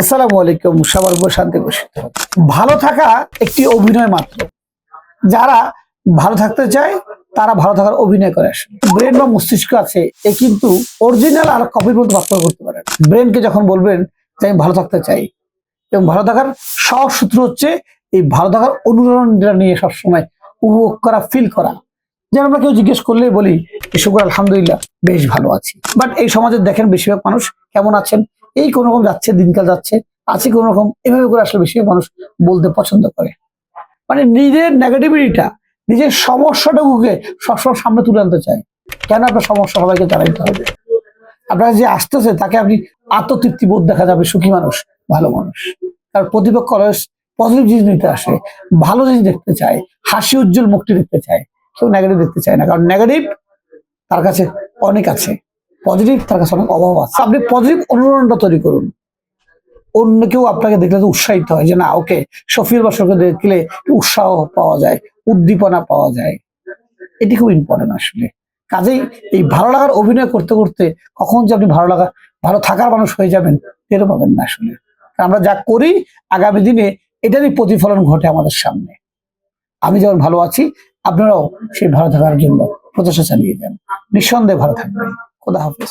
আসসালামু আলাইকুম, সবার উপর শান্তি বসিত ভালো থাকা একটি অভিনয় মাত্র। যারা ভালো থাকতে চায়, তারা ভালো থাকার অভিনয় করে আসে ব্রেন বা মস্তিষ্ক আছে, এ কিন্তু অরিজিনাল আর কপির মধ্যে পার্থক্য করতে পারে। ব্রেনকে যখন বলবেন যে আমি ভালো থাকতে চাই, এবং ভালো থাকার সব সূত্র হচ্ছে, এই ভালো থাকার অনুরণটা নিয়ে সবসময় উপভোগ করা ফিল করা। যেন আমরা কেউ জিজ্ঞেস করলেই বলি শুক্র, আলহামদুলিল্লাহ, বেশ ভালো আছি। বাট এই সমাজে দেখেন বেশিরভাগ মানুষ কেমন আছেন? এই কোন রকম যাচ্ছে, দিনকাল যাচ্ছে, আছে কোন রকম, এভাবে করে আসলে বেশিরভাগ মানুষ বলতে পছন্দ করে। মানে নিজের নেগেটিভিটিটা নিজের সমস্যাটাকে সবসময় সামনে তুলে আনতে চায়। কেন আপনার সমস্যা সবাইকে জানাইতে হবে? আপনার যে আসতেছে, তাকে আপনি আত্মতৃপ্তি বোধ দেখা যাবে, সুখী মানুষ, ভালো মানুষ। তার প্রতিপক্ষ পজিটিভ জিনিস নিতে আসে, ভালো জিনিস দেখতে চায়, হাসি উজ্জ্বল মুক্তি দেখতে চায়। কেউ নেগেটিভ দেখতে চায় না, কারণ নেগেটিভ তার কাছে অনেক আছে। পজিটিভ তার কাছে অনেক অভাব আছে। আপনি পজিটিভ অনুরণটা তৈরি করুন। অন্য কেউ আপনাকে দেখলে তো উৎসাহিত হয় যে না ওকে শফির বাসরকে দেখলে উৎসাহ পাওয়া যায় উদ্দীপনা পাওয়া যায়। এটি খুব ইম্পর্টেন্ট আসলে। কাজেই এই ভালো লাগার অভিনয় করতে করতে কখন যে আপনি ভালো লাগা ভালো থাকার মানুষ হয়ে যাবেন টেরও পাবেন না আসলে। আমরা যা করি আগামী দিনে এটারই প্রতিফলন ঘটে আমাদের সামনে। আমি যেমন ভালো আছি আপনারাও সেই ভালো থাকার জন্য প্রচেষ্টা চালিয়ে যান। নিঃসন্দেহে ভালো থাকবেন। Quando a vez.